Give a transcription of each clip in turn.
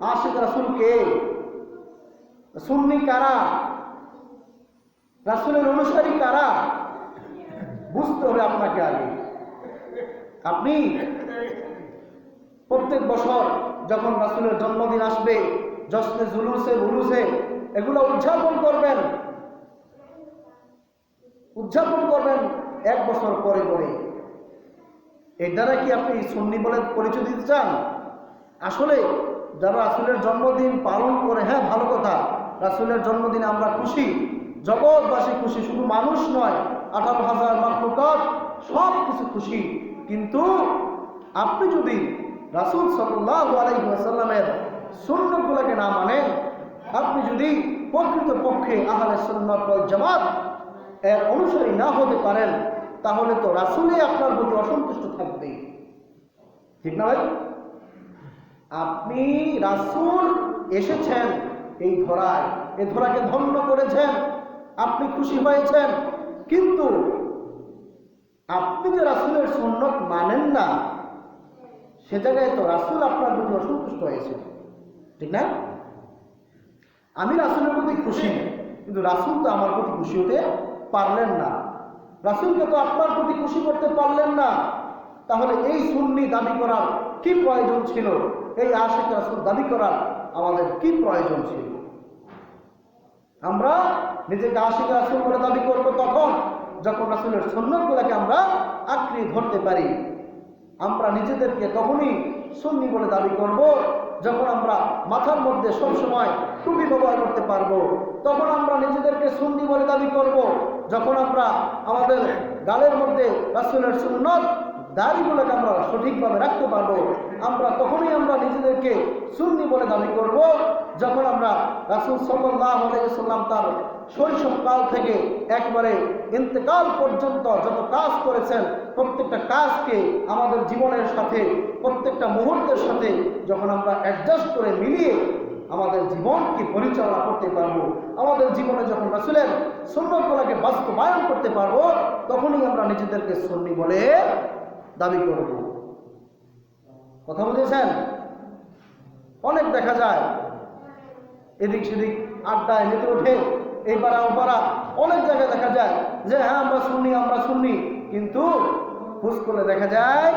আশিক রাসুল কে? সুন্নি কারা? রাসুলের অনুসারী কারা? বুঝতে হবে আপনাকে আগে। আপনি প্রত্যেক বছর যখন রাসুলের জন্মদিন আসবে, জশ্নে জুলুসে, উলুসে, এগুলো উদযাপন করবেন। উদযাপন করবেন এক বছর পরে পরে এর দ্বারা কি আপনি সুন্নি বলে পরিচয় দিতে চান? আসলে যারা রাসুলের জন্মদিন পালন করে হ্যাঁ ভালো কথা। রাসুলের জন্মদিনে আমরা খুশি, জগৎবাসী খুশি, শুধু মানুষ নয়, আঠারো হাজার মাকলুকাত সব কিছু খুশি। কিন্তু আপনি যদি রাসুল সাল্লাহ আলাইসাল্লামের সুন্নতগুলোকে না মানেন, আপনি যদি প্রকৃত পক্ষে আহলে সুন্নত জামাত এর অনুসারী না হতে পারেন, তাহলে তো রাসুলে আপনার প্রতি অসন্তুষ্ট থাকবে ঠিক না ভাই? আপনি রাসুল এসেছেন এই ধরায়। এই ধরাকে ধন্য করেছেন। আপনি খুশি হয়েছেন। কিন্তু আপনি যে রাসুলের সুন্নত মানেন না, সে জায়গায় তো রাসুল আপনার প্রতি অসন্তুষ্ট হয়েছে ঠিক না? আমি রাসুলের প্রতি খুশি, কিন্তু রাসুল তো আমার প্রতি খুশি হতে পারলেন না। রাসুলকে তো আপনার প্রতি খুশি করতে পারলেন না। তাহলে এই সুন্নি দাবি করার কি প্রয়োজন ছিল? এই আশেখ রাসুল দাবি করার আমাদের কি প্রয়োজন ছিল? আমরা নিজেকে আশিক রাসুল বলে দাবি করব তখন, যখন রাসুলের সন্ন্যতগুলোকে আমরা আঁকড়ে ধরতে পারি। আমরা নিজেদেরকে তখনই সুন্নি বলে দাবি করব, যখন আমরা মাথার মধ্যে সব সময় টুপি ব্যবহার করতে পারব। তখন আমরা নিজেদেরকে সুন্নি বলে দাবি করব। যখন আমরা আমাদের গালের মধ্যে রাসুলের সুন্নত দাড়িগুলোকে আমরা সঠিকভাবে রাখতে পারব, আমরা তখনই আমরা নিজেদেরকে সুন্নি বলে দাবি করব। যখন আমরা রাসুল সাল্লাহ সাল্লাম তার শৈশবকাল থেকে একবারে ইন্তেকাল পর্যন্ত যত কাজ করেছেন, প্রত্যেকটা কাজকে আমাদের জীবনের সাথে, প্রত্যেকটা মুহূর্তের সাথে যখন আমরা অ্যাডজাস্ট করে মিলিয়ে আমাদের জীবনকে পরিচালনা করতে পারব। আমাদের জীবনে যখন রাসুলের সুন্নতগুলোকে বাস্তবায়ন করতে পারব, তখনই আমরা নিজেদেরকে সুন্নি বলে দাবি করব। কথা বুঝেছেন? অনেক দেখা যায়, এদিক সেদিক আড্ডায় মেতে ওঠে, এই পাড়া ও পাড়া। অনেক জায়গায় দেখা যায় যে হ্যাঁ আমরা শুনি আমরা শুনি কিন্তু খোঁজ করলে দেখা যায়,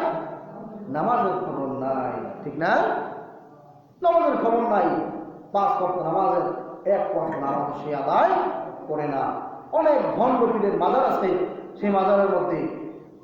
নামাজের খবর নাই, ঠিক না? নামাজের খবর নাই। পাঁচ পক্ষ নামাজের এক পক্ষ নামাজ সে আদায় করে না। অনেক ভণ্ড পীরের মাজার আছে, সেই মাজারের মধ্যে